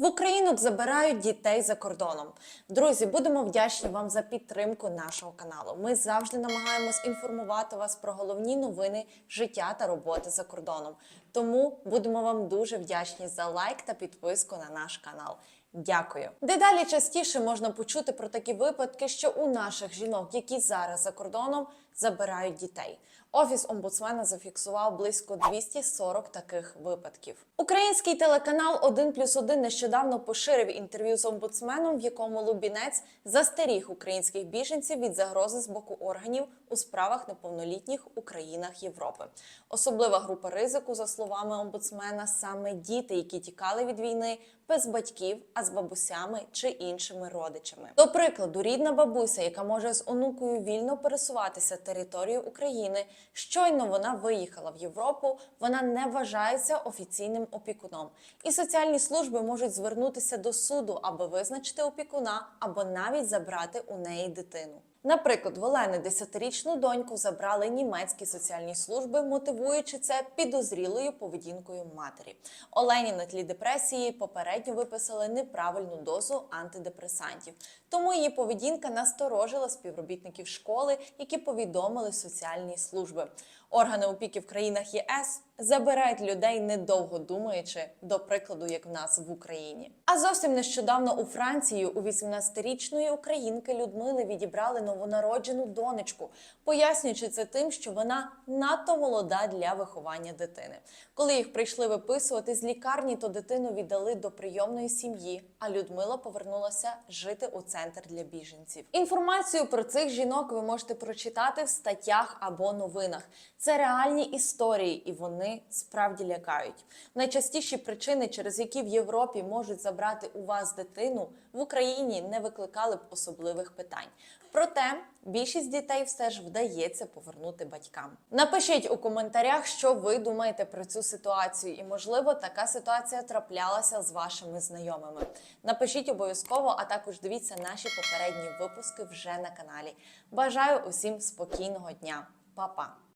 В Україну забирають дітей за кордоном. Друзі, будемо вдячні вам за підтримку нашого каналу. Ми завжди намагаємось інформувати вас про головні новини життя та роботи за кордоном. Тому будемо вам дуже вдячні за лайк та підписку на наш канал. Дякую. Дедалі частіше можна почути про такі випадки, що у наших жінок, які зараз за кордоном, забирають дітей. Офіс омбудсмена зафіксував близько 240 таких випадків. Український телеканал 1 плюс 1 нещодавно поширив інтерв'ю з омбудсменом, в якому Лубінець застеріг українських біженців від загрози з боку органів у справах неповнолітніх у країнах Європи. Особлива група ризику, за словами омбудсмена, саме діти, які тікали від війни без батьків, а з бабусями чи іншими родичами. До прикладу, рідна бабуся, яка може з онукою вільно пересуватися територією України, щойно вона виїхала в Європу, вона не вважається офіційним опікуном. І соціальні служби можуть звернутися до суду, аби визначити опікуна або навіть забрати у неї дитину. Наприклад, в Олени 10-річну доньку забрали німецькі соціальні служби, мотивуючи це підозрілою поведінкою матері. Олені на тлі депресії попередньо виписали неправильну дозу антидепресантів. Тому її поведінка насторожила співробітників школи, які повідомили соціальні служби. Органи опіки в країнах ЄС забирають людей недовго думаючи, до прикладу, як в нас в Україні. А зовсім нещодавно у Франції у 18-річної українки Людмили відібрали новонароджену донечку, пояснюючи це тим, що вона надто молода для виховання дитини. Коли їх прийшли виписувати з лікарні, то дитину віддали до прийомної сім'ї. А Людмила повернулася жити у центр для біженців. Інформацію про цих жінок ви можете прочитати в статтях або новинах. Це реальні історії, і справді лякають. Найчастіші причини, через які в Європі можуть забрати у вас дитину, в Україні не викликали б особливих питань. Проте більшість дітей все ж вдається повернути батькам. Напишіть у коментарях, що ви думаєте про цю ситуацію, і можливо така ситуація траплялася з вашими знайомими. Напишіть обов'язково, а також дивіться наші попередні випуски вже на каналі. Бажаю усім спокійного дня, Па-па!